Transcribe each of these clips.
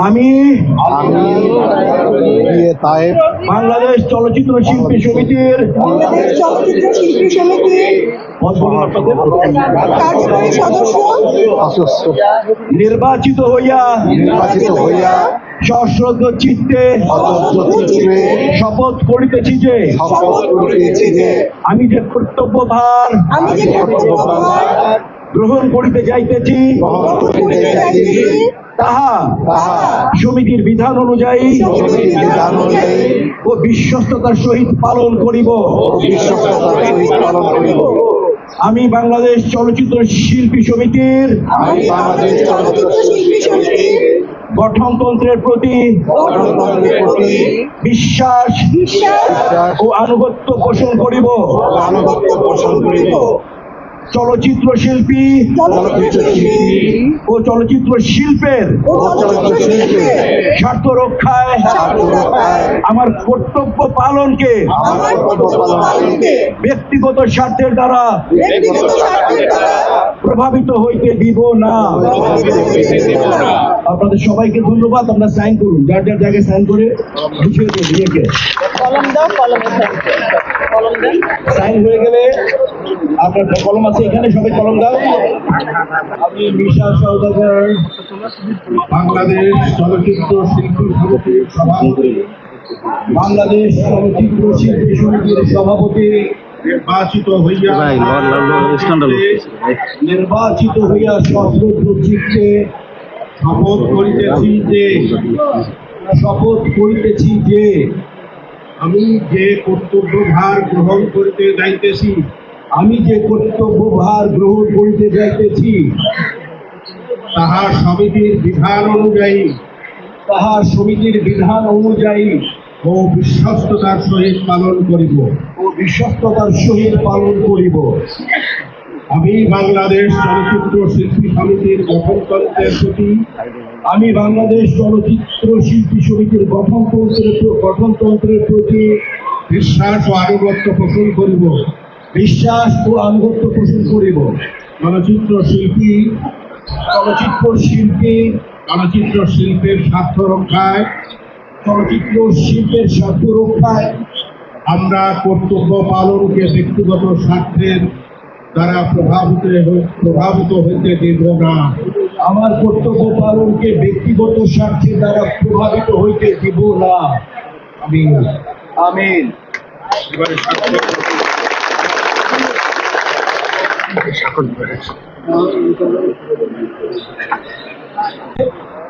আমি বাংলাদেশ চলচ্চিত্র শিল্পী সমিতির চলচ্চিত্র শিল্পী নির্বাচিত হইয়া নির্বাচিত হইয়া সশ্রদ্ধ চিত্তে শপথ করিতেছি যে যে আমি যে কর্তব্য ভার আমি যে গ্রহণ করিতে যাইতেছি তাহা সমিতির বিধান অনুযায়ী বিধান অনুযায়ী ও বিশ্বস্ততার সহিত পালন করিব। বিশ্বস্ততার সহিত পালন করিব। আমি বাংলাদেশ চলচ্চিত্র শিল্পী সমিতির গঠনতন্ত্রের প্রতি বিশ্বাস ও আনুগত্য পোষণ করিব। আনুগত্য পোষণ করিব। চলচ্চিত্র শিল্পী ও চলচ্চিত্র শিল্পের স্বার্থ রক্ষায় আমার কর্তব্য পালনকে ব্যক্তিগত স্বার্থের দ্বারা প্রভাবিত হইতে দিব না। আপনাদের সবাইকে ধন্যবাদ আমরা সাইন করুন। যার যার জায়গায় সাইন করে বুঝিয়ে দিন ইয়েকে। কলম দাও কলমে কলম দেন সাইন হয়ে গেলে আপনার কলম আছে এখানে সবাই কলম দাও। আমি মিশা সৌদাগর বাংলাদেশ চলচ্চিত্র শিল্পী সমিতির সভাপতি। বাংলাদেশ চলচ্চিত্র শিল্পী সমিতির সভাপতি। নির্বাচিত হইয়া নির্বাচিত হইয়া সশ্রদ্ধ শপথ করিতেছি যে শপথ করিতেছি যে আমি যে কর্তব্য ভার গ্রহণ করিতে যাইতেছি আমি যে কর্তব্য ভার গ্রহণ করিতে যাইতেছি তাহা সমিতির বিধান অনুযায়ী তাহা সমিতির বিধান অনুযায়ী ও বিশ্বস্ততার সহিত পালন করিব। ও বিশ্বস্ততার সহিত পালন করিব। আমি বাংলাদেশ চলচ্চিত্র শিল্পী সমিতির গঠনতন্ত্রের প্রতি আমি বাংলাদেশ চলচ্চিত্র শিল্পী সমিতির গঠনতন্ত্রের গঠনতন্ত্রের প্রতি বিশ্বাস ও আনুগত্য পোষণ করিব। বিশ্বাস ও আনুগত্য পোষণ করিব। চলচ্চিত্র শিল্পী চলচ্চিত্র শিল্পী চলচ্চিত্র শিল্পের স্বার্থ রক্ষায় চলচ্চিত্র শিল্পের স্বার্থ রক্ষায় আমরা কর্তব্য পালনকে ব্যক্তিগত স্বার্থের দ্বারা প্রভাবিত হই- প্রভাবিত হইতে দিব না। আমার কর্তব্য পালনকে ব্যক্তিগত স্বার্থের দ্বারা প্রভাবিত হইতে দিব না। আমি আমিন। এবারে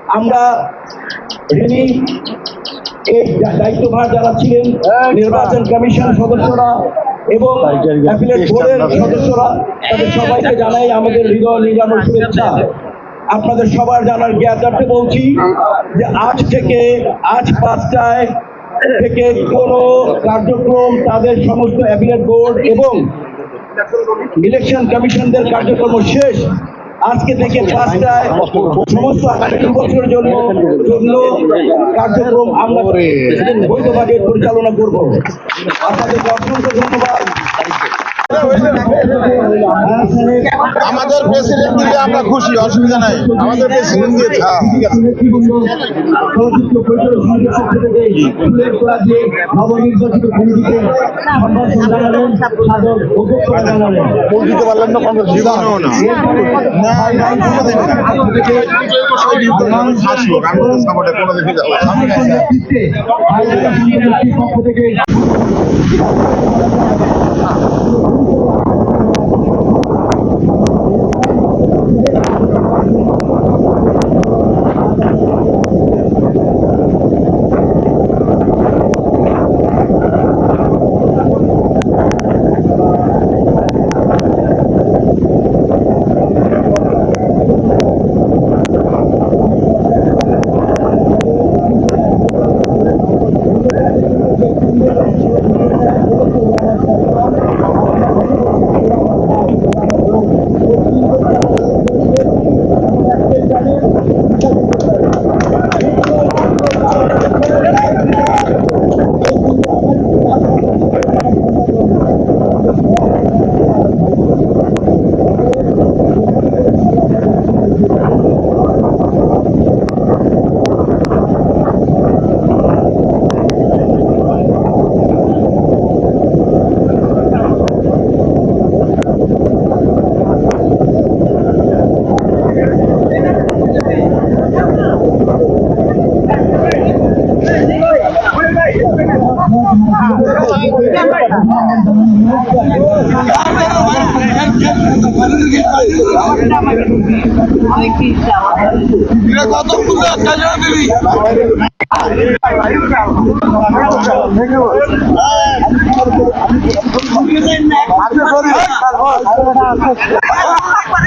আমরা ঋণী দায়িত্বভার যারা ছিলেন নির্বাচন কমিশন সদস্যরা এবং অ্যাপিলেট বোর্ডের সদস্যরা তাদের সবাইকে জানাই আমাদের হৃদয় নিরানোর শুভেচ্ছা। আপনাদের সবার জানার জ্ঞাতার্থে বলছি যে আজ থেকে আজ পাঁচটায় থেকে কোনো কার্যক্রম তাদের সমস্ত অ্যাপিলেট বোর্ড এবং ইলেকশন কমিশনদের কার্যক্রম শেষ। আজকে থেকে পাঁচটায় সমস্ত আগামী বছরের জন্য জন্য কার্যক্রম আমরা বৈধভাবে পরিচালনা করব। আপনাদের অসংখ্য ধন্যবাদ। আমাদের প্রেসিডেন্ট দিলে আমরা খুশি অসুবিধা নাই। আমাদের প্রেসিডেন্ট দিয়েছে। হ্যাঁ, ঠিক আছে। দিয়ে নবনির্বাচিত কমিটিকে ভোট দিতে না কংগ্রেস Ha ha ha.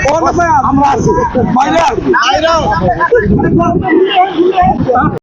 পক্ষ থেকে আমরা আছি